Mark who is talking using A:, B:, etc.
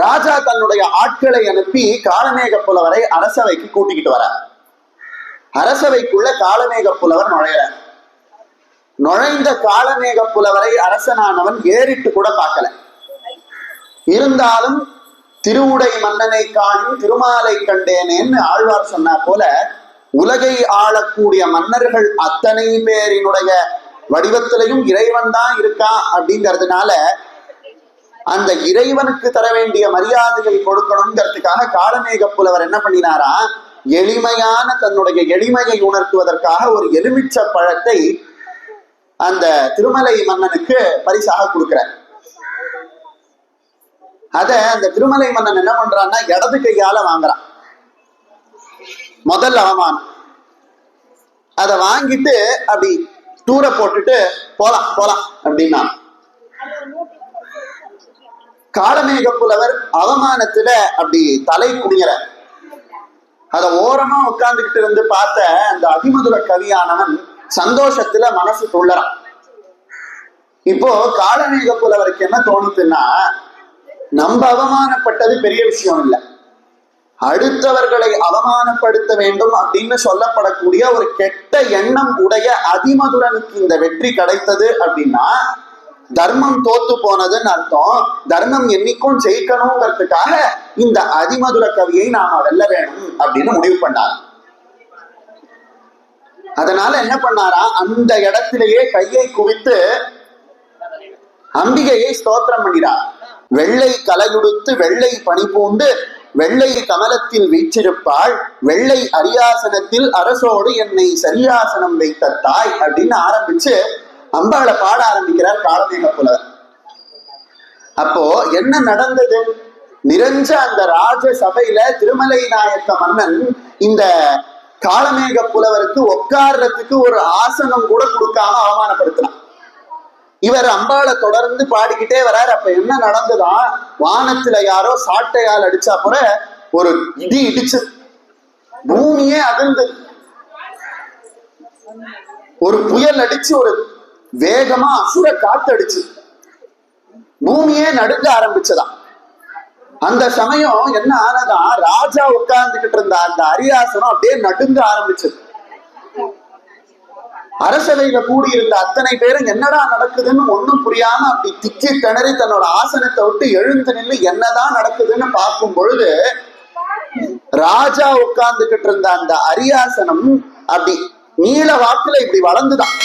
A: ராஜா தன்னுடைய ஆட்களை அனுப்பி காலமேக புலவரை அரசவைக்கு கூட்டிக்கிட்டு வர அரசவைக்குள்ள காலமேக புலவர் நுழையிற நுழைந்த காலமேக புலவரை அரசனானவன் ஏறிட்டு கூட பார்க்கல. இருந்தாலும் திருவுடை மன்னனை காணும் திருமாலை கண்டேனேன்னு ஆழ்வார் சொன்னா போல உலகை ஆளக்கூடிய மன்னர்கள் அத்தனை பேரினுடைய வடிவத்திலையும் இறைவன் தான் இருக்கான் அப்படிங்கிறதுனால அந்த இறைவனுக்கு தர வேண்டிய மரியாதையை கொடுக்கணுங்கிறதுக்காக காலமேக புலவர் என்ன பண்ணினாரா? எளிமையான தன்னுடைய எளிமையை உணர்த்துவதற்காக ஒரு எலுமிச்ச பழத்தை அந்த திருமலை மன்னனுக்கு பரிசாக கொடுக்கிறார். அத அந்த திருமலை மன்னன் என்ன பண்றான்னா இடது கையால வாங்குறான். முதல் அவமானம். அதை வாங்கிட்டு அப்படி தூர போட்டுட்டு போலாம் போலாம் அப்படின்னா காலமேக புலவர் அவமானத்துல அப்படி தலை குடிகிற அத ஓரமா உட்கார்ந்துகிட்டு இருந்து பார்த்த அந்த அதிமதுர கவியானவன் சந்தோஷத்துல மனசு துள்ளறான். இப்போ காலமேக புலவருக்கு என்ன தோணுதுன்னா நம்ம அவமானப்பட்டது பெரிய விஷயம் இல்லை. அடுத்தவர்களை அவமானப்படுத்த வேண்டும் அப்படின்னு சொல்லப்படக்கூடிய ஒரு கெட்ட எண்ணம் உடைய அதிமதுரனுக்கு இந்த வெற்றி கிடைத்தது அப்படின்னா தர்மம் தோத்து போனதுன்னு அர்த்தம். தர்மம் என்னைக்கும் ஜெயிக்கணுங்கிறதுக்காக இந்த அதிமதுர கவியை நாம வெல்ல வேணும் அப்படின்னு முடிவு பண்ணார். அதனால என்ன பண்ணாரா? அந்த இடத்திலேயே கையை குவித்து அம்பிகையை ஸ்தோத்திரம் பண்ணினார். வெள்ளை கலையுடுத்து வெள்ளை பனி பூண்டு வெள்ளை கமலத்தில் வீச்சிருப்பாள் வெள்ளை அரியாசனத்தில் அரசோடு என்னை சரியாசனம் வைத்த தாய் அப்படின்னு ஆரம்பிச்சு அம்பாளை பாட ஆரம்பிக்கிறார் காலமேக புலவர் அப்போ என்ன நடந்தது? நிறைஞ்ச அந்த ராஜ சபையில திருமலை நாயக்க மன்னன் இந்த காலமேக புலவருக்கு உட்கார்றதுக்கு ஒரு ஆசனம் கூட கொடுக்காம அவமானப்படுத்தினான். இவர் அம்பாளை தொடர்ந்து பாடிக்கிட்டே வரார். அப்ப என்ன நடந்ததான் வானத்துல யாரோ சாட்டையால் அடிச்சா கூட ஒரு இடி இடிச்சு பூமியே அதிர்ந்தது. ஒரு புயல் அடிச்சு ஒரு வேகமா அசுர காத்தடிச்சு. பூமியே நடுங்க ஆரம்பிச்சதாம். அந்த சமயம் என்ன ஆனதா? ராஜா உட்கார்ந்துகிட்டு இருந்த அந்த அரியாசனம் அப்படியே நடுங்க ஆரம்பிச்சது. அரசவையில கூடியிருந்த அத்தனை பேரும் என்னடா நடக்குதுன்னு ஒண்ணும் புரியாம அப்படி திக்கி திணறி தன்னோட ஆசனத்தை விட்டு எழுந்து நின்று என்னதான் நடக்குதுன்னு பார்க்கும் பொழுது ராஜா உட்கார்ந்துகிட்டு இருந்த அந்த அரியாசனம் அப்படி நீள வாக்குல இப்படி வளர்ந்துதான்